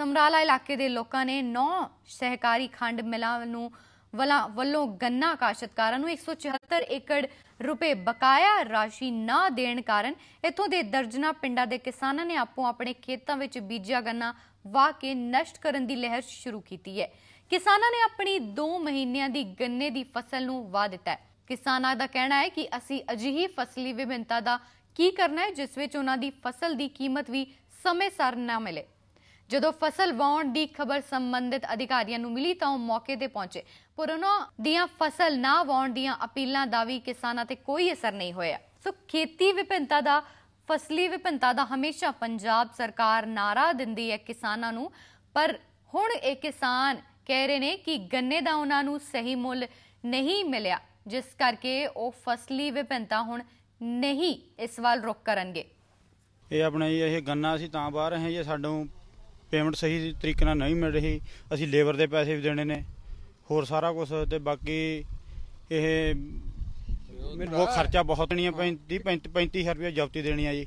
ਸਮਰਾਲਾ ਇਲਾਕੇ ਦੇ ਲੋਕਾਂ ਨੇ 9 ਸਹਿਕਾਰੀ ਖੰਡ ਮਿਲਾਂ ਨੂੰ ਵਲਾ- ਵੱਲੋਂ ਗੰਨਾ ਕਾਸ਼ਤਕਾਰਾਂ ਨੂੰ 174 ਏਕੜ ਰੁਪਏ ਬਕਾਇਆ ਰਾਸ਼ੀ ਨਾ ਦੇਣ ਕਾਰਨ ਇੱਥੋਂ ਦੇ ਦਰਜਨਾ ਪਿੰਡਾਂ ਦੇ ਕਿਸਾਨਾਂ ਨੇ ਆਪੋ ਆਪਣੇ ਖੇਤਾਂ ਵਿੱਚ ਬੀਜਿਆ ਗੰਨਾ ਵਾਹ ਕੇ ਨਸ਼ਟ ਕਰਨ ਦੀ ਲਹਿਰ ਸ਼ੁਰੂ ਕੀਤੀ ਹੈ। ਕਿਸਾਨਾਂ ਨੇ ਆਪਣੀ 2 ਮਹੀਨਿਆਂ ਦੀ ਗੰਨੇ ਦੀ ਫਸਲ ਨੂੰ ਵਾਹ ਦਿੱਤਾ ਹੈ। ਕਿਸਾਨਾਂ ਦਾ ਕਹਿਣਾ ਹੈ ਕਿ ਅਸੀਂ ਅਜਿਹੀ ਫਸਲੀ ਵਿਭਿੰਨਤਾ ਦਾ ਕੀ ਕਰਨਾ ਹੈ, ਜਿਸ ਵਿੱਚ ਉਹਨਾਂ ਦੀ ਫਸਲ ਦੀ ਕੀਮਤ ਵੀ ਸਮੇਂ ਸਿਰ ਨਾ ਮਿਲੇ। ਜਦੋਂ ਫਸਲ ਵਾਉਣ ਦੀ ਖਬਰ ਸੰਬੰਧਿਤ ਅਧਿਕਾਰੀਆਂ ਨੂੰ ਮਿਲੀ ਤਾਂ ਉਹ ਮੌਕੇ ਤੇ ਪਹੁੰਚੇ। ਪਰ ਉਹਨਾਂ ਦੀਆਂ ਫਸਲ ਨਾ ਵਾਉਣ ਦੀਆਂ ਅਪੀਲਾਂ ਦਾ ਵੀ ਕਿਸਾਨਾਂ ਤੇ ਕੋਈ ਅਸਰ ਨਹੀਂ ਹੋਇਆ। ਸੋ ਖੇਤੀ ਵਿਭਿੰਨਤਾ ਦਾ, ਫਸਲੀ ਵਿਭਿੰਨਤਾ ਦਾ ਹਮੇਸ਼ਾ ਪੰਜਾਬ ਸਰਕਾਰ ਨਾਰਾ ਦਿੰਦੀ ਹੈ ਕਿਸਾਨਾਂ ਨੂੰ। ਪਰ ਹੁਣ ਇਹ ਕਿਸਾਨ ਕਹਿ ਰਹੇ ਨੇ ਕਿ ਗੰਨੇ ਦਾ ਉਹਨਾਂ ਨੂੰ ਸਹੀ ਮੁੱਲ ਨਹੀਂ ਮਿਲਿਆ, ਜਿਸ ਕਰਕੇ ਉਹ ਫਸਲੀ ਵਿਭਿੰਨਤਾ ਹੁਣ ਨਹੀਂ ਇਸ ਵੱਲ ਰੁਕ ਕਰਨਗੇ। ਇਹ ਆਪਣਾ ਇਹ ਗੰਨਾ ਅਸੀਂ ਤਾਂ ਬਾਹਰ ਰਹੇ ਜੀ ਸਾਨੂੰ ਪੇਮੈਂਟ ਸਹੀ ਤਰੀਕੇ ਨਾਲ ਨਹੀਂ ਮਿਲ ਰਹੀ ਅਸੀਂ ਲੇਬਰ ਦੇ ਪੈਸੇ ਵੀ ਦੇਣੇ ਨੇ ਹੋਰ ਸਾਰਾ ਕੁਝ ਤੇ ਬਾਕੀ ਇਹ ਉਹ ਖਰਚਾ ਬਹੁਤ ਨਹੀਂ ਹੈ 35 35000 ਰੁਪਏ ਜਬਤੀ ਦੇਣੀ ਆ ਜੀ।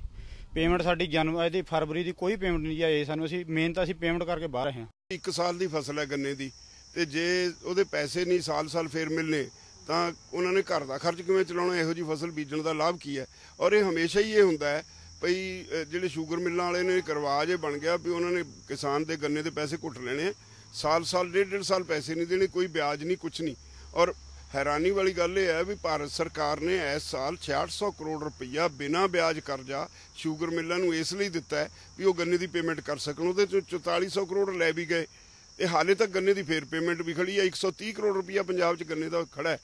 ਪੇਮੈਂਟ ਸਾਡੀ ਜਨਵਰੀ ਦੀ ਫਰਵਰੀ ਦੀ ਕੋਈ ਪੇਮੈਂਟ ਨਹੀਂ ਆਈ ਸਾਨੂੰ ਅਸੀਂ ਮੇਨ ਤਾਂ ਅਸੀਂ ਪੇਮੈਂਟ ਕਰਕੇ ਬਾਹਰ ਰਹੇ ਹਾਂ। ਇੱਕ ਸਾਲ ਦੀ ਫਸਲ ਹੈ ਗੰਨੇ ਦੀ ਤੇ ਜੇ ਉਹਦੇ ਪੈਸੇ ਨਹੀਂ ਸਾਲ-ਸਾਲ ਫੇਰ ਮਿਲਨੇ ਤਾਂ ਉਹਨਾਂ ਨੇ ਘਰ ਦਾ ਖਰਚ ਕਿਵੇਂ ਚਲਾਉਣਾ ਇਹੋ ਜੀ ਫਸਲ ਬੀਜਣ ਦਾ ਲਾਭ ਕੀ ਹੈ? ਔਰ ਇਹ ਹਮੇਸ਼ਾ ਹੀ ਇਹ ਹੁੰਦਾ ਹੈ ਭਈ ਜਿਹੜੇ ਸ਼ੂਗਰ ਮਿੱਲਾਂ ਵਾਲੇ ਨੇ ਇੱਕ ਰਿਵਾਜ ਇਹ ਬਣ ਗਿਆ ਵੀ ਉਹਨਾਂ ਨੇ ਕਿਸਾਨ ਦੇ ਗੰਨੇ ਦੇ ਪੈਸੇ ਘੁੱਟ ਲੈਣੇ ਆ। ਸਾਲ-ਸਾਲ ਡੇਢ ਡੇਢ ਸਾਲ ਪੈਸੇ ਨਹੀਂ ਦੇਣੇ, ਕੋਈ ਵਿਆਜ ਨਹੀਂ ਕੁਝ ਨਹੀਂ। ਔਰ ਹੈਰਾਨੀ ਵਾਲੀ ਗੱਲ ਇਹ ਹੈ ਵੀ ਭਾਰਤ ਸਰਕਾਰ ਨੇ ਇਸ ਸਾਲ 6600 ਕਰੋੜ ਰੁਪਈਆ ਬਿਨਾਂ ਵਿਆਜ ਕਰਜ਼ਾ ਸ਼ੂਗਰ ਮਿੱਲਾਂ ਨੂੰ ਇਸ ਲਈ ਦਿੱਤਾ ਹੈ ਵੀ ਉਹ ਗੰਨੇ ਦੀ ਪੇਮੈਂਟ ਕਰ ਸਕਣ। ਉਹਦੇ ਚੋਂ 4400 ਕਰੋੜ ਲੈ ਵੀ ਗਏ। ਇਹ ਹਾਲੇ ਤੱਕ ਗੰਨੇ ਦੀ ਫੇਰ ਪੇਮੈਂਟ ਵੀ ਖੜੀ ਹੈ। 130 ਕਰੋੜ ਰੁਪਈਆ ਪੰਜਾਬ 'ਚ ਗੰਨੇ ਦਾ ਖੜਾ ਹੈ।